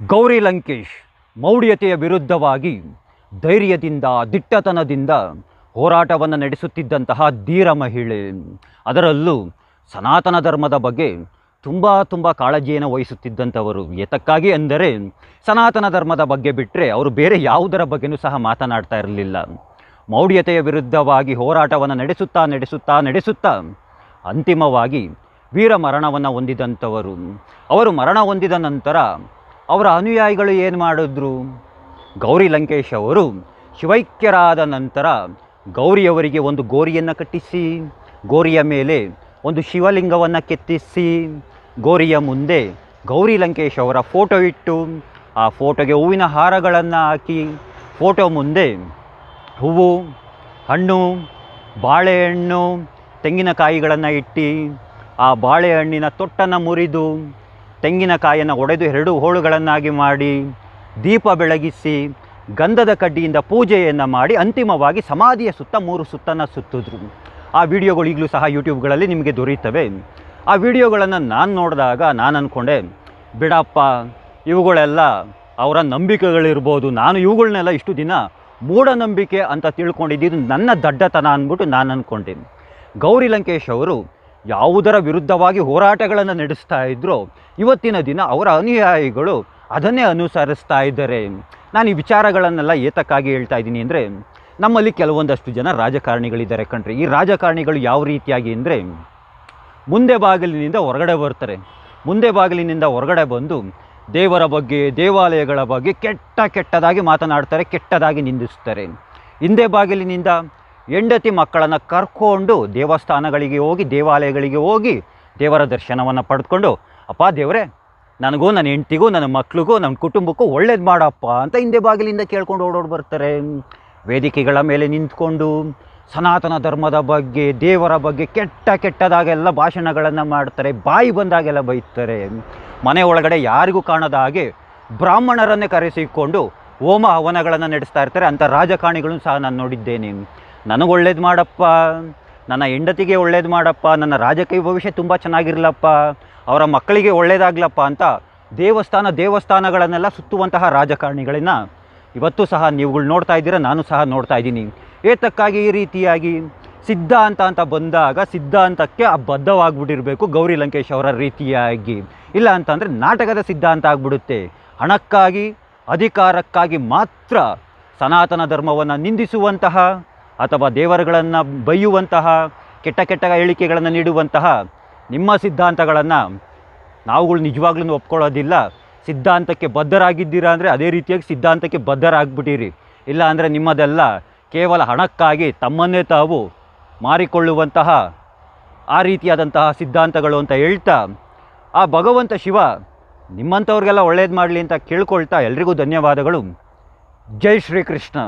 ಗೌರಿ ಲಂಕೇಶ್ ಮೌಢ್ಯತೆಯ ವಿರುದ್ಧವಾಗಿ ಧೈರ್ಯದಿಂದ, ದಿಟ್ಟತನದಿಂದ ಹೋರಾಟವನ್ನು ನಡೆಸುತ್ತಿದ್ದಂತಹ ಧೀರ ಮಹಿಳೆ. ಅದರಲ್ಲೂ ಸನಾತನ ಧರ್ಮದ ಬಗ್ಗೆ ತುಂಬ ತುಂಬ ಕಾಳಜಿಯನ್ನು ವಹಿಸುತ್ತಿದ್ದಂಥವರು. ಏತಕ್ಕಾಗಿ ಅಂದರೆ ಸನಾತನ ಧರ್ಮದ ಬಗ್ಗೆ ಬಿಟ್ಟರೆ ಅವರು ಬೇರೆ ಯಾವುದರ ಬಗ್ಗೆನೂ ಸಹ ಮಾತನಾಡ್ತಾ ಇರಲಿಲ್ಲ. ಮೌಢ್ಯತೆಯ ವಿರುದ್ಧವಾಗಿ ಹೋರಾಟವನ್ನು ನಡೆಸುತ್ತಾ ನಡೆಸುತ್ತಾ ನಡೆಸುತ್ತಾ ಅಂತಿಮವಾಗಿ ವೀರ ಮರಣವನ್ನು ಹೊಂದಿದಂಥವರು. ಅವರು ಮರಣ ಹೊಂದಿದ ನಂತರ ಅವರ ಅನುಯಾಯಿಗಳು ಏನು ಮಾಡಿದ್ರು? ಗೌರಿ ಲಂಕೇಶ್ ಅವರು ಶಿವೈಕ್ಯರಾದ ನಂತರ ಗೌರಿಯವರಿಗೆ ಒಂದು ಗೋರಿಯನ್ನು ಕಟ್ಟಿಸಿ, ಗೋರಿಯ ಮೇಲೆ ಒಂದು ಶಿವಲಿಂಗವನ್ನು ಕೆತ್ತಿಸಿ, ಗೋರಿಯ ಮುಂದೆ ಗೌರಿ ಲಂಕೇಶ್ ಅವರ ಫೋಟೋ ಇಟ್ಟು, ಆ ಫೋಟೋಗೆ ಹೂವಿನ ಹಾರಗಳನ್ನು ಹಾಕಿ, ಫೋಟೋ ಮುಂದೆ ಹೂವು, ಹಣ್ಣು, ಬಾಳೆಹಣ್ಣು, ತೆಂಗಿನಕಾಯಿಗಳನ್ನು ಇಟ್ಟು, ಆ ಬಾಳೆಹಣ್ಣಿನ ತೊಟ್ಟನ್ನು ಮುರಿದು ತೆಂಗಿನಕಾಯನ್ನು ಒಡೆದು ಎರಡು ಹೋಳುಗಳನ್ನಾಗಿ ಮಾಡಿ, ದೀಪ ಬೆಳಗಿಸಿ, ಗಂಧದ ಕಡ್ಡಿಯಿಂದ ಪೂಜೆಯನ್ನು ಮಾಡಿ ಅಂತಿಮವಾಗಿ ಸಮಾಧಿಯ ಸುತ್ತ ಮೂರು ಸುತ್ತನ್ನು ಸುತ್ತಿದ್ರು. ಆ ವಿಡಿಯೋಗಳು ಈಗಲೂ ಸಹ ಯೂಟ್ಯೂಬ್ಗಳಲ್ಲಿ ನಿಮಗೆ ದೊರೆಯುತ್ತವೆ. ಆ ವಿಡಿಯೋಗಳನ್ನು ನಾನು ನೋಡಿದಾಗ ನಾನು ಅಂದ್ಕೊಂಡೆ ಬಿಡಪ್ಪ, ಇವುಗಳೆಲ್ಲ ಅವರ ನಂಬಿಕೆಗಳಿರ್ಬೋದು. ನಾನು ಇವುಗಳನ್ನೆಲ್ಲ ಇಷ್ಟು ದಿನ ಮೂಢನಂಬಿಕೆ ಅಂತ ತಿಳ್ಕೊಂಡಿದ್ದು ನನ್ನ ದಡ್ಡತನ ಅಂದ್ಬಿಟ್ಟು ನಾನು ಅಂದ್ಕೊಂಡೆ ಗೌರಿ ಲಂಕೇಶ್ ಅವರು ಯಾವುದರ ವಿರುದ್ಧವಾಗಿ ಹೋರಾಟಗಳನ್ನು ನಡೆಸ್ತಾ ಇದ್ದರೂ ಇವತ್ತಿನ ದಿನ ಅವರ ಅನುಯಾಯಿಗಳು ಅದನ್ನೇ ಅನುಸರಿಸ್ತಾ ಇದ್ದಾರೆ. ನಾನು ಈ ವಿಚಾರಗಳನ್ನೆಲ್ಲ ಏತಕ್ಕಾಗಿ ಹೇಳ್ತಾ ಇದ್ದೀನಿ ಅಂದರೆ, ನಮ್ಮಲ್ಲಿ ಕೆಲವೊಂದಷ್ಟು ಜನ ರಾಜಕಾರಣಿಗಳಿದ್ದಾರೆ ಕಣ್ರಿ. ಈ ರಾಜಕಾರಣಿಗಳು ಯಾವ ರೀತಿಯಾಗಿ ಅಂದರೆ, ಮುಂದೆ ಬಾಗಿಲಿನಿಂದ ಹೊರಗಡೆ ಬರ್ತಾರೆ. ಮುಂದೆ ಬಾಗಿಲಿನಿಂದ ಹೊರಗಡೆ ಬಂದು ದೇವರ ಬಗ್ಗೆ, ದೇವಾಲಯಗಳ ಬಗ್ಗೆ ಕೆಟ್ಟ ಕೆಟ್ಟದಾಗಿ ಮಾತನಾಡ್ತಾರೆ, ಕೆಟ್ಟದಾಗಿ ನಿಂದಿಸ್ತಾರೆ. ಹಿಂದೆ ಬಾಗಿಲಿನಿಂದ ಹೆಂಡತಿ ಮಕ್ಕಳನ್ನು ಕರ್ಕೊಂಡು ದೇವಸ್ಥಾನಗಳಿಗೆ ಹೋಗಿ, ದೇವಾಲಯಗಳಿಗೆ ಹೋಗಿ ದೇವರ ದರ್ಶನವನ್ನು ಪಡೆದುಕೊಂಡು, ಅಪ್ಪ ದೇವರೇ, ನನಗೂ ನನ್ನ ಹೆಂಡತಿಗೂ, ನನ್ನ ಮಕ್ಳಿಗೂ, ನನ್ನ ಕುಟುಂಬಕ್ಕೂ ಒಳ್ಳೇದು ಮಾಡಪ್ಪ ಅಂತ ಹಿಂದೆ ಬಾಗಿಲಿಂದ ಕೇಳ್ಕೊಂಡು ಓಡೋಡಿ ಬರ್ತಾರೆ. ವೇದಿಕೆಗಳ ಮೇಲೆ ನಿಂತ್ಕೊಂಡು, ಸನಾತನ ಧರ್ಮದ ಬಗ್ಗೆ, ದೇವರ ಬಗ್ಗೆ ಕೆಟ್ಟ ಕೆಟ್ಟದಾಗೆಲ್ಲ ಭಾಷಣಗಳನ್ನು ಮಾಡ್ತಾರೆ. ಬಾಯಿ ಬಂದಾಗೆಲ್ಲ ಬೈತಾರೆ. ಮನೆ ಒಳಗಡೆ ಯಾರಿಗೂ ಕಾಣದ ಹಾಗೆ ಬ್ರಾಹ್ಮಣರನ್ನೇ ಕರೆಸಿಕೊಂಡು ಹೋಮ ಹವನಗಳನ್ನು ನಡೆಸ್ತಾ ಇರ್ತಾರೆ. ಅಂಥ ರಾಜಕಾರಣಿಗಳನ್ನು ಸಹ ನಾನು ನೋಡಿದ್ದೇನೆ. ನನಗೆ ಒಳ್ಳೇದು ಮಾಡಪ್ಪ. ನನ್ನ ಹೆಂಡತಿಗೆ ಒಳ್ಳೇದು ಮಾಡಪ್ಪ. ನನ್ನ ರಾಜಕೀಯ ಭವಿಷ್ಯ ತುಂಬ ಚೆನ್ನಾಗಿರಲಪ್ಪ. ಅವರ ಮಕ್ಕಳಿಗೆ ಒಳ್ಳೇದಾಗ್ಲಪ್ಪ ಅಂತ ದೇವಸ್ಥಾನ ದೇವಸ್ಥಾನಗಳನ್ನೆಲ್ಲ ಸುತ್ತುವಂತಹ ರಾಜಕಾರಣಿಗಳನ್ನು ಇವತ್ತು ಸಹ ನೀವುಗಳು ನೋಡ್ತಾ ಇದ್ದೀರಾ, ನಾನು ಸಹ ನೋಡ್ತಾ ಇದ್ದೀನಿ. ಏತಕ್ಕಾಗಿ ಈ ರೀತಿಯಾಗಿ ಸಿದ್ಧಾಂತ ಅಂತ ಬಂದಾಗ ಸಿದ್ಧಾಂತಕ್ಕೆ ಆ ಬದ್ಧವಾಗ್ಬಿಟ್ಟಿರಬೇಕು ಗೌರಿ ಲಂಕೇಶ್ ಅವರ ರೀತಿಯಾಗಿ. ಇಲ್ಲ ಅಂತಂದರೆ ನಾಟಕದ ಸಿದ್ಧಾಂತ ಆಗಿಬಿಡುತ್ತೆ. ಹಣಕ್ಕಾಗಿ, ಅಧಿಕಾರಕ್ಕಾಗಿ ಮಾತ್ರ ಸನಾತನ ಧರ್ಮವನ್ನು ನಿಂದಿಸುವಂತಹ ಅಥವಾ ದೇವರುಗಳನ್ನು ಬೈಯುವಂತಹ ಕೆಟ್ಟ ಕೆಟ್ಟ ಹೇಳಿಕೆಗಳನ್ನು ನೀಡುವಂತಹ ನಿಮ್ಮ ಸಿದ್ಧಾಂತಗಳನ್ನು ನಾವುಗಳು ನಿಜವಾಗ್ಲೂ ಒಪ್ಕೊಳ್ಳೋದಿಲ್ಲ. ಸಿದ್ಧಾಂತಕ್ಕೆ ಬದ್ಧರಾಗಿದ್ದೀರಾ ಅಂದರೆ ಅದೇ ರೀತಿಯಾಗಿ ಸಿದ್ಧಾಂತಕ್ಕೆ ಬದ್ಧರಾಗ್ಬಿಟ್ಟಿರಿ ಇಲ್ಲ ಅಂದರೆ ನಿಮ್ಮದೆಲ್ಲ ಕೇವಲ ಹಣಕ್ಕಾಗಿ ತಮ್ಮನ್ನೇ ತಾವು ಮಾರಿಕೊಳ್ಳುವಂತಹ ಆ ರೀತಿಯಾದಂತಹ ಸಿದ್ಧಾಂತಗಳು ಅಂತ ಹೇಳ್ತಾ, ಆ ಭಗವಂತ ಶಿವ ನಿಮ್ಮಂಥವ್ರಿಗೆಲ್ಲ ಒಳ್ಳೇದು ಮಾಡಲಿ ಅಂತ ಕೇಳ್ಕೊಳ್ತಾ ಎಲ್ರಿಗೂ ಧನ್ಯವಾದಗಳು. ಜೈ ಶ್ರೀಕೃಷ್ಣ.